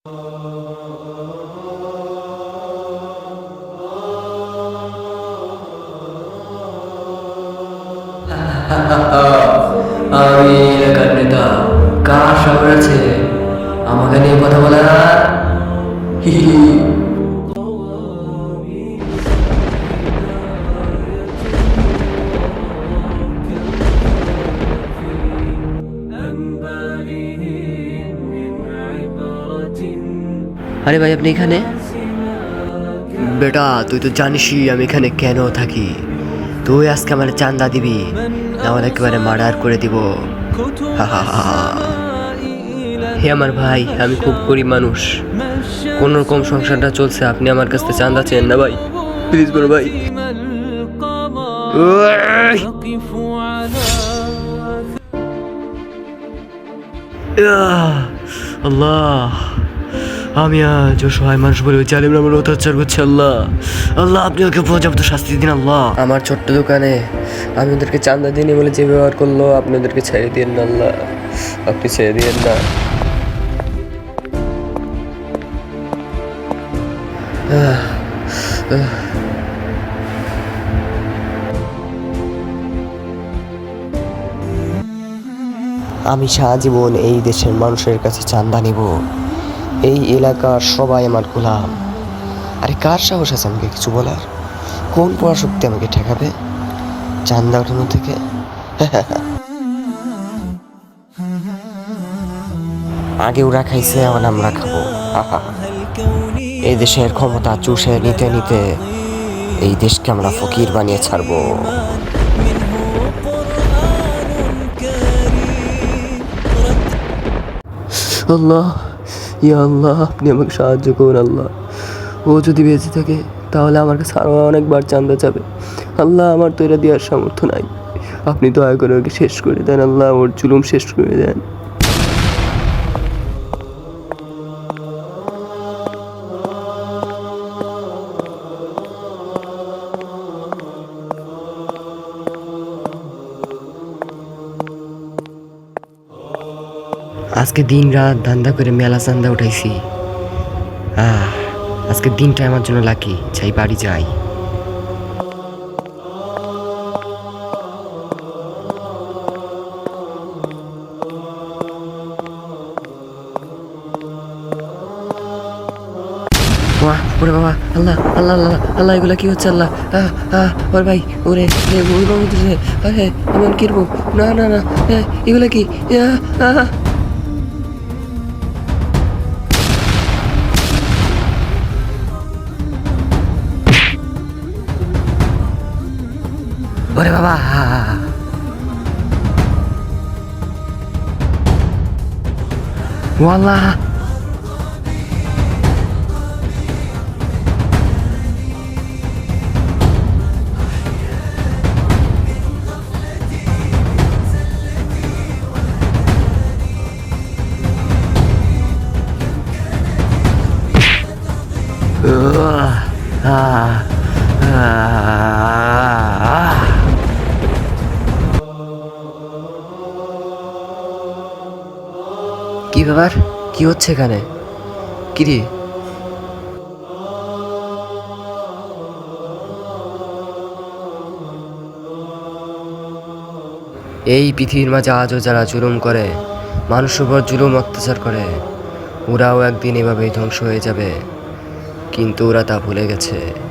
আমি এলাকার নেতা। কার সাহস আছে? আমাকে নিয়ে কথা বলার হি। আরে ভাই আপনি এখানে? বেটা তুই তো জানিসই আমি এখানে কেন থাকি। তুই আজকে আমার চান্দা দিবি নাহলে একেবারে মার্ডার করে দিব। হা আমার ভাই আমি খুব গরিব মানুষ। কোন রকম সংসারটা চলছে আপনি আমার কাছ থেকে চান্দা চেন না ভাই। প্লিজ বড় ভাই! আল্লাহ। আমি আজ অসহায় মানুষ বলে ওই জালিম আমার অত্যাচার করছে, আল্লাহ। আল্লাহ, আপনি ওকে পর্যাপ্ত শাস্তি দিন, আল্লাহ। আমার ছোট্ট দোকানে আমি ওদেরকে চান্দা দিইনি বলে যে ব্যবহার করল, আপনি ওদেরকে ছেড়ে দিন না, আল্লাহ। আপনি ছেড়ে দিন না। আমি সারা জীবন এই দেশের মানুষের কাছে চান্দা নিব। এই এলাকার সবাই আমার গোলাম। আরে কার সাহস আছে আমাকে কিছু বলার? কোন পরাশক্তি আমাকে ঠেকাবে? চান্দা ওঠানো থেকে? আগে ওরা খাইছে এখন আমরা খাব। এই দেশের ক্ষমতা চুষে নিতে নিতে এই দেশকে আমরা ফকির বানিয়ে ছাড়বো। আল্লাহ ইয়া আল্লাহ, আপনি আমাকে সাহায্য করুন আল্লাহ। ও যদি বেঁচে থাকে, তাহলে আমার কাছে আরও অনেকবার চান্দা যাবে আল্লাহ আমার তো এটা দেওয়ার সামর্থ্য নাই। আপনি দয়া করে ওকে শেষ করে দেন, আল্লাহ ওর জুলুম শেষ করে দেন। আজকে দিন রাত ধান্দা করে মেলা চান্দা উঠাইছি। আহ আজকে দিনটা আমার জন্য লাকি চাই বাড়ি যাই। বাহ ওরে বাবা আল্লাহ আল্লাহ আল্লাহ আল্লাহ এগুলা কি হচ্ছে আল্লাহ? আহ আহ ওরে ভাই ওরে রে ওই বাবু রে আমি আর কিরবো না না না এ, এগুলা কি? আহ আহ ওরে বাবা। ওয়াল্লাহ। কি ব্যাপার? কি হচ্ছে এখানে? কিরে? এই পৃথিবীর মাঝে আজও যারা জুলুম করে, মানুষের উপর জুলুম অত্যাচার করে, ওরাও একদিন এভাবেই ধ্বংস হয়ে যাবে। কিন্তু ওরা তা ভুলে গেছে।